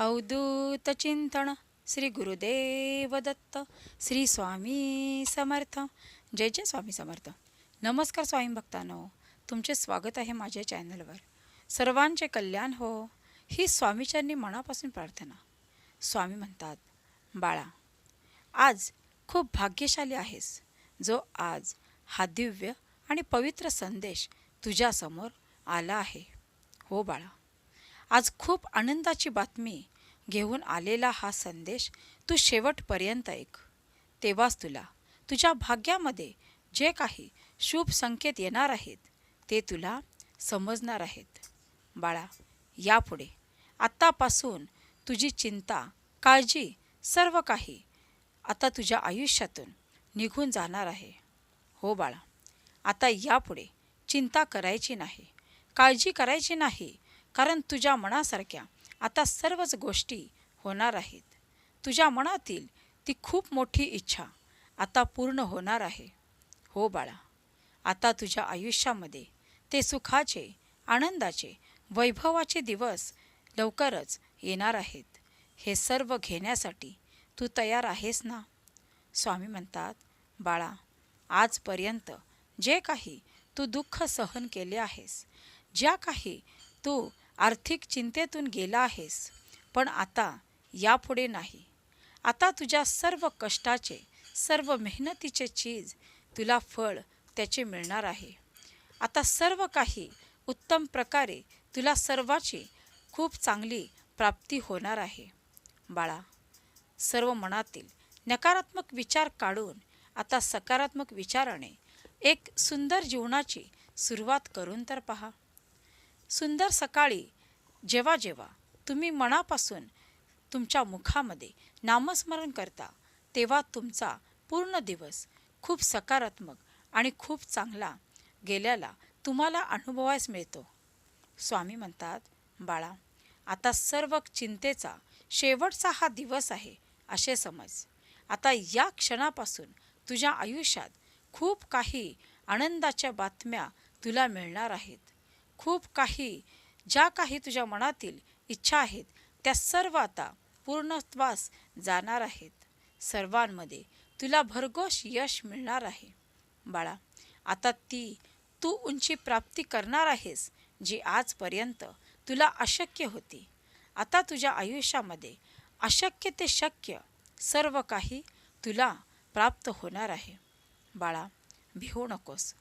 अवधूतचिंतन श्री गुरुदेव दत्त श्री स्वामी समर्थ. जय जय स्वामी समर्थ. नमस्कार स्वामी भक्तानो. तुमचे स्वागत आहे माझ्या चॅनलवर. सर्वांचे कल्याण हो ही स्वामीचरणी मनापासून प्रार्थना. स्वामी म्हणतात बाळा आज खूप भाग्यशाली आहेस जो आज हा दिव्य आणि पवित्र संदेश तुझ्यासमोर आला आहे. हो बाळा आज खूप आनंदाची बातमी घेऊन आलेला हा संदेश तू शेवटपर्यंत ऐक. तेव्हाच तुला तुझ्या भाग्यामध्ये जे काही शुभ संकेत येणार आहेत ते तुला समजणार आहेत. बाळा यापुढे आत्तापासून तुझी चिंता काळजी सर्व काही आता तुझ्या आयुष्यातून निघून जाणार आहे. हो बाळा आता यापुढे चिंता करायची नाही काळजी करायची नाही कारण तुझ्या मनासारख्या आता सर्वच गोष्टी होणार आहेत. तुझ्या मनातील ती खूप मोठी इच्छा आता पूर्ण होणार आहे. हो बाळा आता तुझ्या आयुष्यामध्ये ते सुखाचे आनंदाचे वैभवाचे दिवस लवकरच येणार आहेत. हे सर्व घेण्यासाठी तू तयार आहेस ना? स्वामी म्हणतात बाळा आजपर्यंत जे काही तू दुःख सहन केले आहेस ज्या काही तू आर्थिक चिंतेतून गेला आहेस. पण आता यापुढे नाही. आता तुझ्या सर्व कष्टाचे सर्व मेहनतीचे चीज तुला फळ त्याचे मिळणार आहे. आता सर्व काही उत्तम प्रकारे तुला सर्वाची खूप चांगली प्राप्ती होणार आहे. बाळा सर्व मनातील नकारात्मक विचार काढून आता सकारात्मक विचाराने एक सुंदर जीवनाची सुरुवात करून तर पहा. सुंदर सकाळी. जेव्हा जेव्हा तुम्ही मनापासून तुमच्या मुखामध्ये नामस्मरण करता तेव्हा तुमचा पूर्ण दिवस खूप सकारात्मक आणि खूप चांगला गेल्याला तुम्हाला अनुभवायस मिळतो. स्वामी म्हणतात बाळा आता सर्व चिंतेचा शेवटचा हा दिवस आहे असे समज. आता या क्षणापासून तुझ्या आयुष्यात खूप काही आनंदाच्या बातम्या तुला मिळणार आहेत. खूप काही ज्या काही तुझ्या मनातील इच्छा आहेत त्या सर्व आता पूर्णत्वास जाणार आहेत. सर्वांमध्ये तुला भरघोष यश मिळणार आहे. बाळा आता ती तू उंची प्राप्ती करणार आहेस जी आजपर्यंत तुला अशक्य होती. आता तुझ्या आयुष्यामध्ये अशक्य ते शक्य सर्व काही तुला प्राप्त होणार आहे. बाळा भिवू नकोस.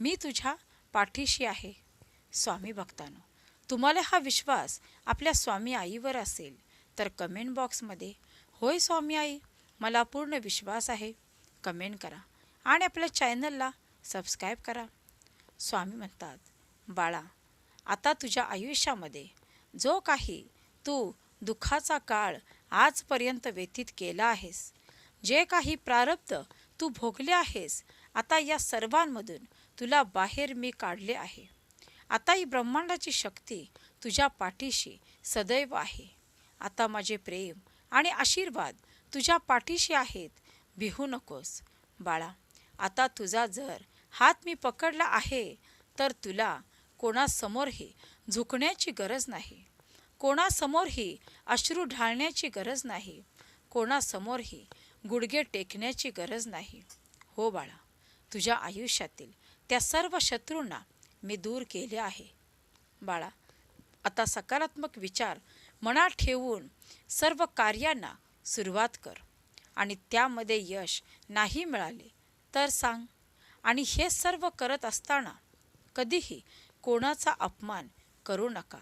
मी तुझ्या पाठीशी आहे. स्वामी भक्तानो तुम्हाला हा विश्वास आपल्या स्वामी आईवर असेल तर कमेंट बॉक्समध्ये होय स्वामी आई मला पूर्ण विश्वास आहे. कमेंट करा आणि आपल्या चॅनलला सबस्क्राईब करा. स्वामी म्हणतात बाळा आता तुझ्या आयुष्यामध्ये जो काही तू दुःखाचा काळ आजपर्यंत व्यतीत केला आहेस जे काही प्रारब्ध तू भोगले आहेस आता या सर्वांमधून तुला बाहेर मी काढले आहे. आता ही ब्रह्मांडाची शक्ती तुझ्या पाठीशी सदैव आहे. आता माझे प्रेम आणि आशीर्वाद तुझ्या पाठीशी आहेत. भिहू नकोस बाळा. आता तुझा जर हात मी पकडला आहे तर तुला कोणासमोरही झुकण्याची गरज नाही. कोणासमोरही अश्रू ढाळण्याची गरज नाही. कोणासमोरही गुडघे टेकण्याची गरज नाही. हो बाळा तुझ्या आयुष्यातील त्या सर्व शत्रूंना मी दूर केले आहे. बाळा आता सकारात्मक विचार मनात ठेवून सर्व कार्यांना सुरुवात कर आणि त्यामध्ये यश नाही मिळाले तर सांग. आणि हे सर्व करत असताना कधीही कोणाचा अपमान करू नका.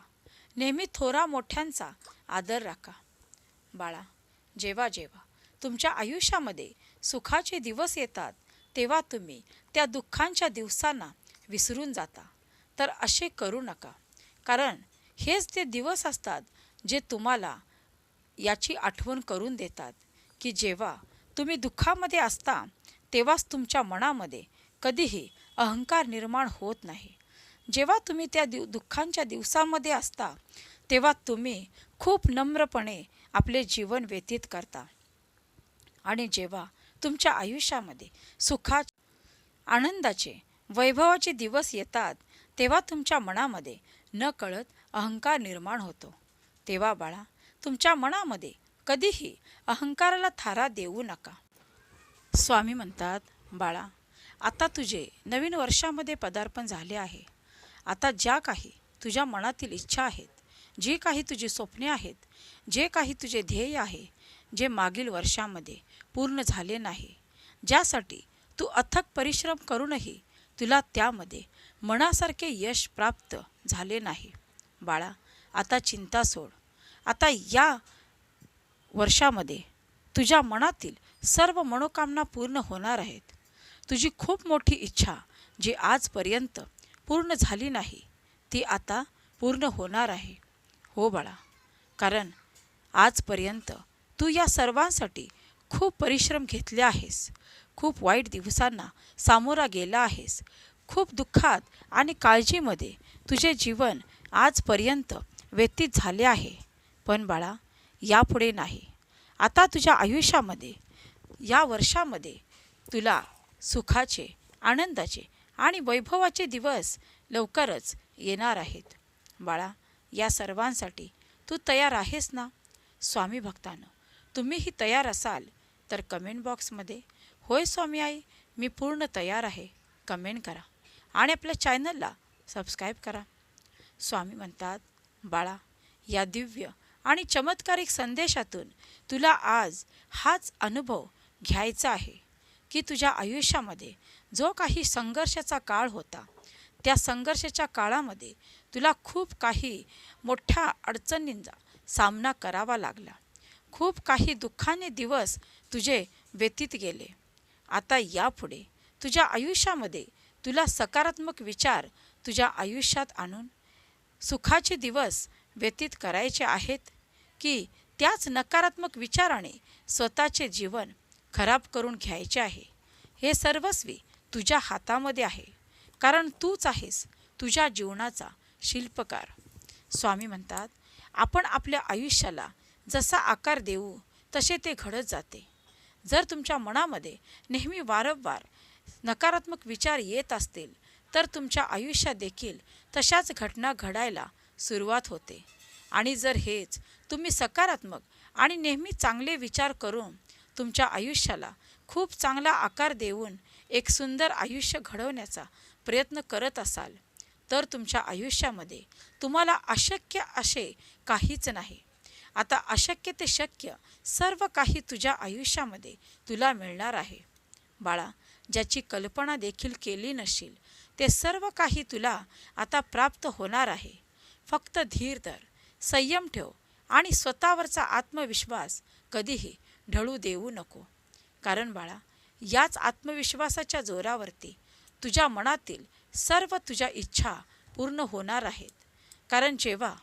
नेहमी थोरा मोठ्यांचा आदर राखा. बाळा जेव्हा जेव्हा तुमच्या आयुष्यामध्ये सुखाचे दिवस येतात तेव्हा तुम्ही त्या दुःखांच्या दिवसांना विसरून जाता. तर असे करू नका. कारण हेच ते दिवस असतात जे तुम्हाला याची आठवण करून देतात की जेव्हा तुम्ही दुःखामध्ये असता तेव्हाच तुमच्या मनामध्ये कधीही अहंकार निर्माण होत नाही. जेव्हा तुम्ही त्या दिव दुःखांच्या दिवसामध्ये असता तेव्हा तुम्ही खूप नम्रपणे आपले जीवन व्यतीत करता. आणि जेव्हा तुमच्या आयुष्यामध्ये सुखा आनंदाचे वैभवाचे दिवस येतात तेव्हा तुमच्या मनामध्ये न कळत अहंकार निर्माण होतो. तेव्हा बाळा तुमच्या मनामध्ये कधीही अहंकाराला थारा देऊ नका. स्वामी म्हणतात बाळा आता तुझे नवीन वर्षामध्ये पदार्पण झाले आहे. आता ज्या काही तुझ्या मनातील इच्छा आहेत जी काही तुझी स्वप्ने आहेत जे काही तुझे ध्येय आहे जे मागील वर्षामध्ये पूर्ण झाले नाही ज्यासाठी तू अथक परिश्रम करूनही तुला त्यामध्ये मनासारखे यश प्राप्त झाले नाही. बाळा आता चिंता सोड. आता या वर्षामध्ये तुझ्या मनातील सर्व मनोकामना पूर्ण होणार आहेत. तुझी खूप मोठी इच्छा जी आजपर्यंत पूर्ण झाली नाही ती आता पूर्ण होणार आहे. हो बाळा कारण आजपर्यंत तू या सर्वांसाठी खूप परिश्रम घेतले आहेस. खूप वाईट दिवसांना सामोरा गेला आहेस. खूप दुःखात आणि काळजीमध्ये तुझे जीवन आजपर्यंत व्यतीत झाले आहे. पण बाळा यापुढे नाही. आता तुझ्या आयुष्यामध्ये या वर्षामध्ये तुला सुखाचे आनंदाचे आणि वैभवाचे दिवस लवकरच येणार आहेत. बाळा या सर्वांसाठी तू तयार आहेस ना? स्वामी भक्तानं तुम्हीही तयार असाल तर कमेंट बॉक्समध्ये होय स्वामी आई मी पूर्ण तयार आहे. कमेंट करा आणि आपल्या चॅनलला सबस्क्राईब करा. स्वामी म्हणतात बाळा या दिव्य आणि चमत्कारिक संदेशातून तुला आज हाच अनुभव घ्यायचा आहे की तुझ्या आयुष्यामध्ये जो काही संघर्षाचा काळ होता त्या संघर्षाच्या काळामध्ये तुला खूप काही मोठ्या अडचणींचा सामना करावा लागला. खूप काही दुःखाने दिवस तुझे व्यतीत गेले. आता यापुढे तुझ्या आयुष्यामध्ये तुला सकारात्मक विचार तुझ्या आयुष्यात आणून सुखाचे दिवस व्यतीत करायचे आहेत की त्याच नकारात्मक विचाराने स्वतःचे जीवन खराब करून घ्यायचे आहे? हे सर्वस्वी तुझ्या हातामध्ये आहे. कारण तूच आहेस तुझ्या जीवनाचा शिल्पकार. स्वामी म्हणतात आपण आपल्या आयुष्याला जसा आकार देऊ तसे ते घडत जाते. जर तुमच्या मनामध्ये नेहमी वारंवार नकारात्मक विचार येत असतील तर तुमच्या आयुष्यात देखील तशाच घटना घडायला सुरुवात होते. आणि जर हेच तुम्ही सकारात्मक आणि नेहमी चांगले विचार करून तुमच्या आयुष्याला खूप चांगला आकार देऊन एक सुंदर आयुष्य घडवण्याचा प्रयत्न करत असाल तर तुमच्या आयुष्यामध्ये तुम्हाला अशक्य असे काहीच नाही. आता अशक्य ते शक्य सर्व काही तुझ्या आयुष्यामध्ये तुला मिळणार आहे. बाळा ज्याची कल्पना देखील केली नशील ते सर्व काही तुला आता प्राप्त होणार आहे. फक्त धीर धर संयम ठेव आणि स्वतःवरचा आत्मविश्वास कधीही ढळू देऊ नको. कारण बाळा याच आत्मविश्वासाच्या जोरावरती तुझ्या मनातील सर्व तुझ्या इच्छा पूर्ण होणार आहेत. कारण जेव्हा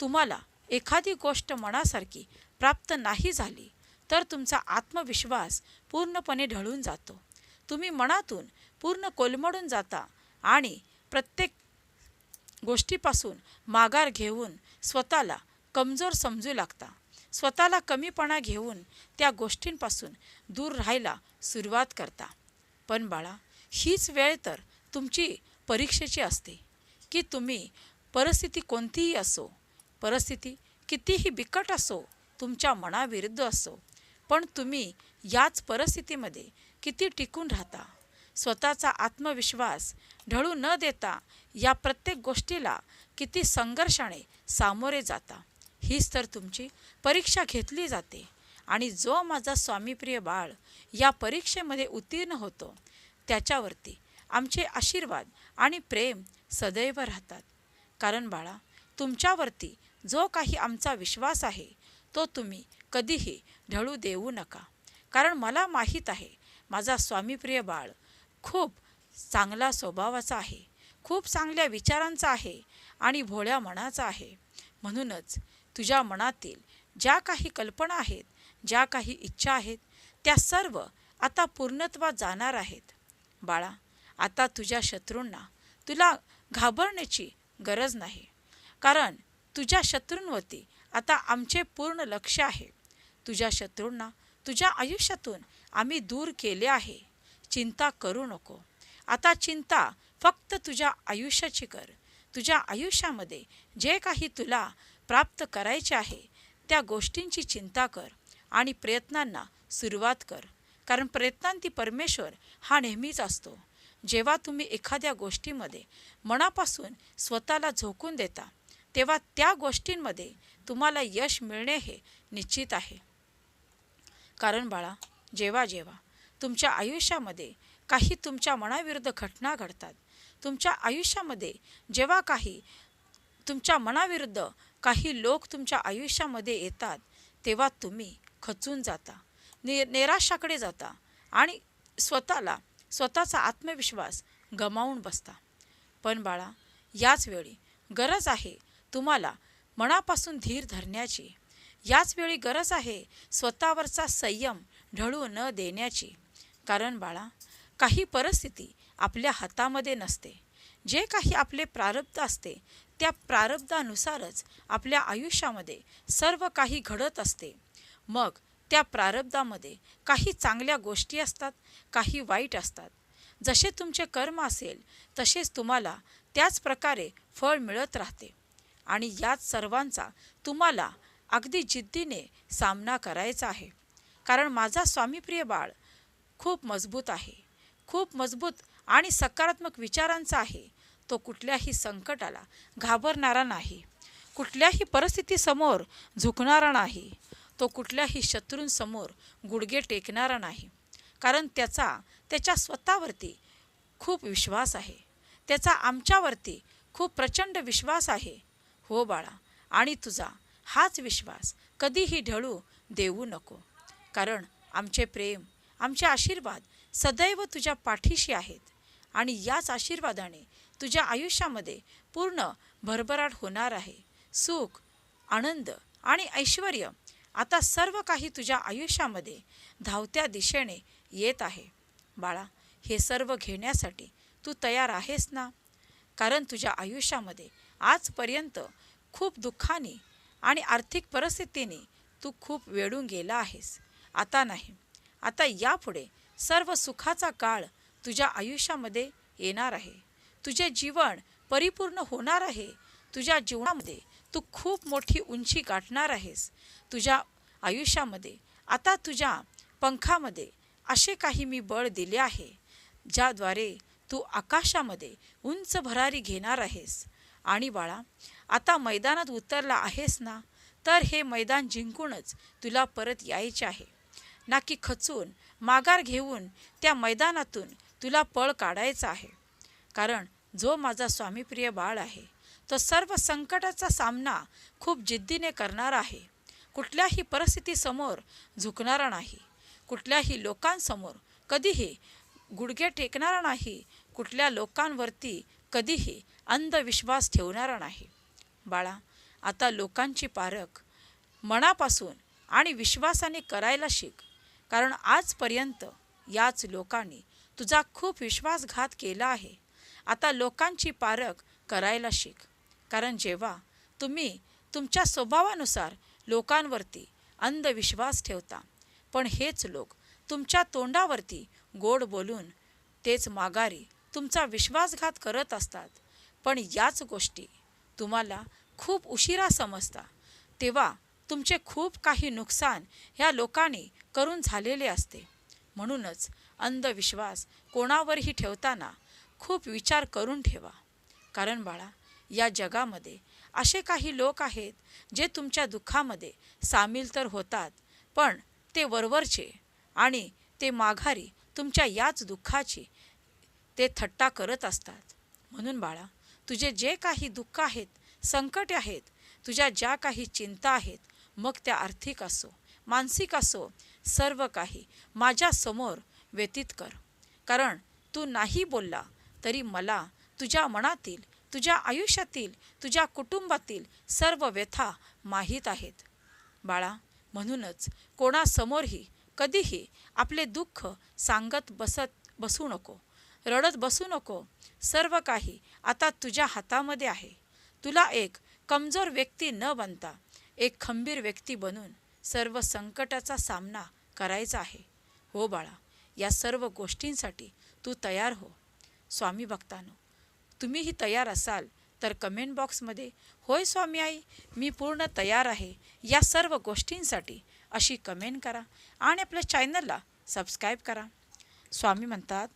तुम्हाला एखादी गोष्ट मनासारखी प्राप्त नाही झाली तर तुमचा आत्मविश्वास पूर्णपणे ढळून जातो. तुम्ही मनातून पूर्ण कोलमडून जाता आणि प्रत्येक गोष्टीपासून माघार घेऊन स्वतःला कमजोर समजू लागता. स्वतःला कमीपणा घेऊन त्या गोष्टींपासून दूर राहायला सुरुवात करता. पण बाळा हीच वेळ तर तुमची परीक्षेची असते. की तुम्ही परिस्थिती कोणतीही असो परिस्थिती कितीही बिकट असो तुमच्या मनाविरुद्ध असो पण तुम्ही याच परिस्थितीमध्ये किती टिकून राहता? स्वतःचा आत्मविश्वास ढळू न देता या प्रत्येक गोष्टीला किती संघर्षाने सामोरे जाता हीच तर तुमची परीक्षा घेतली जाते. आणि जो माझा स्वामीप्रिय बाळ या परीक्षेमध्ये उत्तीर्ण होतो त्याच्यावरती आमचे आशीर्वाद आणि प्रेम सदैव राहतात. कारण बाळा तुमच्यावरती जो काही आमचा विश्वास आहे तो तुम्ही कधीही ढळू देऊ नका. कारण मला माहीत आहे माझा स्वामीप्रिय बाळ खूप चांगला स्वभावाचा आहे खूप चांगल्या विचारांचा आहे आणि भोळ्या मनाचा आहे. म्हणूनच तुझ्या मनातील ज्या काही कल्पना आहेत ज्या काही इच्छा आहेत त्या सर्व आता पूर्णत्वात जाणार आहेत. बाळा आता तुझ्या शत्रूंना तुला घाबरण्याची गरज नाही. कारण तुझ्या शत्रूंवरती. आता आमचे पूर्ण लक्ष आहे. तुझ्या शत्रूंना तुझ्या आयुष्यातून आम्ही दूर केले आहे. चिंता करू नको. आता चिंता फक्त तुझ्या आयुष्याची कर. तुझ्या आयुष्यामध्ये जे काही तुला प्राप्त करायचे आहे त्या गोष्टींची चिंता कर आणि प्रयत्नांना सुरुवात कर. कारण प्रयत्नांती परमेश्वर हा नेहमीच असतो. जेव्हा तुम्ही एखाद्या गोष्टीमध्ये मनापासून स्वतःला झोकून देता तेव्हा त्या गोष्टींमध्ये तुम्हाला यश मिळणे हे निश्चित आहे. कारण बाळा जेव्हा जेव्हा तुमच्या आयुष्यामध्ये काही तुमच्या मनाविरुद्ध घटना घडतात तुमच्या आयुष्यामध्ये जेव्हा काही तुमच्या मनाविरुद्ध काही लोक तुमच्या आयुष्यामध्ये येतात तेव्हा तुम्ही खचून जाता नि निराशाकडे जाता आणि स्वतःला स्वतःचा आत्मविश्वास गमावून बसता. पण बाळा याच वेळी गरज आहे तुम्हाला मनापासून धीर धरण्याची. याच वेळी गरज आहे स्वतःवरचा संयम ढळू न देण्याची. कारण बाळा काही परिस्थिती आपल्या हातामध्ये नसते. जे काही आपले प्रारब्ध असते त्या प्रारब्धानुसारच आपल्या आयुष्यामध्ये सर्व काही घडत असते. मग त्या प्रारब्धामध्ये काही चांगल्या गोष्टी असतात काही वाईट असतात. जसे तुमचे कर्म असेल तसेच तुम्हाला त्याच प्रकारे फळ मिळत राहते. आणि याच सर्वांचा तुम्हाला अगदी जिद्दीने सामना करायचा आहे. कारण माझा स्वामीप्रिय बाळ खूप मजबूत आहे. खूप मजबूत आणि सकारात्मक विचारांचा आहे. तो कुठल्याही संकटाला घाबरणारा नाही. कुठल्याही परिस्थितीसमोर झुकणारा नाही. तो कुठल्याही शत्रूंसमोर गुडघे टेकणारा नाही. कारण त्याचा त्याच्या स्वतःवरती खूप विश्वास आहे. त्याचा आमच्यावरती खूप प्रचंड विश्वास आहे. हो बाळा आणि तुझा हाच विश्वास कधीही ढळू देऊ नको. कारण आमचे प्रेम आमचे आशीर्वाद सदैव तुझ्या पाठीशी आहेत आणि याच आशीर्वादाने तुझ्या आयुष्यामध्ये पूर्ण भरभराट होणार आहे. सुख आनंद आणि ऐश्वर आता सर्व काही तुझ्या आयुष्यामध्ये धावत्या दिशेने येत आहे. बाळा हे सर्व घेण्यासाठी तू तयार आहेस ना? कारण तुझ्या आयुष्यामध्ये आजपर्यंत खूप दुःखाने आणि आर्थिक परिस्थितीने तू खूप वेढून गेला आहेस. आता नाही. आता यापुढे सर्व सुखाचा काळ तुझ्या आयुष्यामध्ये येणार आहे. तुझे जीवन परिपूर्ण होणार आहे. तुझ्या जीवनामध्ये तू खूप मोठी उंची गाठणार आहेस. तुझ्या आयुष्यामध्ये आता तुझ्या पंखामध्ये असे काही मी बळ दिले आहे ज्याद्वारे तू आकाशामध्ये उंच भरारी घेणार आहेस. आणि बाळा आता मैदानात उतरला आहेस ना तर हे मैदान जिंकूनच तुला परत यायचे आहे. ना की खचून माघार घेऊन त्या मैदानातून तुला पळ काढायचा आहे. कारण जो माझा स्वामीप्रिय बाळ आहे तो सर्व संकटाचा सामना खूप जिद्दीने करणार आहे. कुठल्याही परिस्थितीसमोर झुकणारा नाही. कुठल्याही लोकांसमोर कधीही गुडघे टेकणारा नाही. कुठल्या लोकांवरती कधीही अंधविश्वास ठेवणारा नाही. बाळा आता लोकांची पारख मनापासून आणि विश्वासाने करायला शिक. कारण आजपर्यंत याच लोकांनी तुझा खूप विश्वासघात केला आहे. आता लोकांची पारख करायला शिक. कारण जेव्हा तुम्ही तुमच्या स्वभावानुसार लोकांवरती अंधविश्वास ठेवता पण हेच लोक तुमच्या तोंडावरती गोड बोलून तेच माघारी तुमचा विश्वासघात करत असतात पण याच गोष्टी तुम्हाला खूप उशिरा समजता. तेव्हा तुमचे खूप काही नुकसान ह्या लोकांनी करून झालेले असते. म्हणूनच अंधविश्वास कोणावरही ठेवताना खूप विचार करून ठेवा. कारण बाळा या जगामध्ये असे काही लोक आहेत जे तुमच्या दुःखामध्ये सामील तर होतात पण ते वरवरचे आणि ते माघारी तुमच्या याच दुःखाची ते थट्टा करत असतात. म्हणून बाळा तुझे जे काही दुःख आहेत संकटे आहेत तुझ्या ज्या काही चिंता आहेत मग त्या आर्थिक असो मानसिक असो सर्व काही माझ्यासमोर व्यतीत कर. कारण तू नाही बोलला तरी मला तुझ्या मनातील तुझ्या आयुष्यातील तुझ्या कुटुंबातील सर्व व्यथा माहीत आहेत. बाळा म्हणूनच कोणासमोरही कधीही आपले दुःख सांगत बसत बसू नको. रडत बसू नको. सर्व काही आता तुझ्या हातामध्ये आहे. तुला एक कमजोर व्यक्ती न बनता एक खंबीर व्यक्ती बनून सर्व संकटाचा सामना करायचा आहे. हो बाळा या सर्व गोष्टींसाठी तू तयार हो. स्वामी भक्तानो तुम्हीही तयार असाल तर कमेंट बॉक्समध्ये होय स्वामी आई मी पूर्ण तयार आहे. या सर्व गोष्टींसाठी अशी कमेंट करा आणि आपल्या चॅनलला सबस्क्राईब करा. स्वामी म्हणतात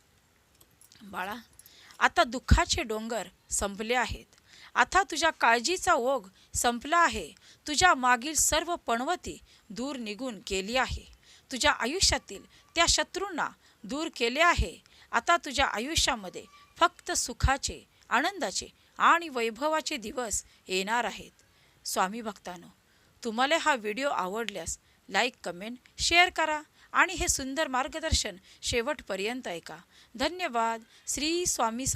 बाळा आता दुःखाचे डोंगर संपले आहेत. आता तुझ्या काळजीचा ओघ संपला आहे. तुझ्या मागील सर्व पणवती दूर निघून गेली आहे. तुझ्या आयुष्यातील त्या शत्रूंना दूर केले आहे. आता तुझ्या आयुष्यामध्ये फक्त सुखाचे आनंदाचे आणि वैभवाचे दिवस येणार आहेत. स्वामी भक्तानो तुम्हाला हा व्हिडिओ आवडल्यास लाईक कमेंट शेअर करा. आणि हे सुंदर मार्गदर्शन शेवटपर्यंत ऐका. धन्यवाद. श्री स्वामी सम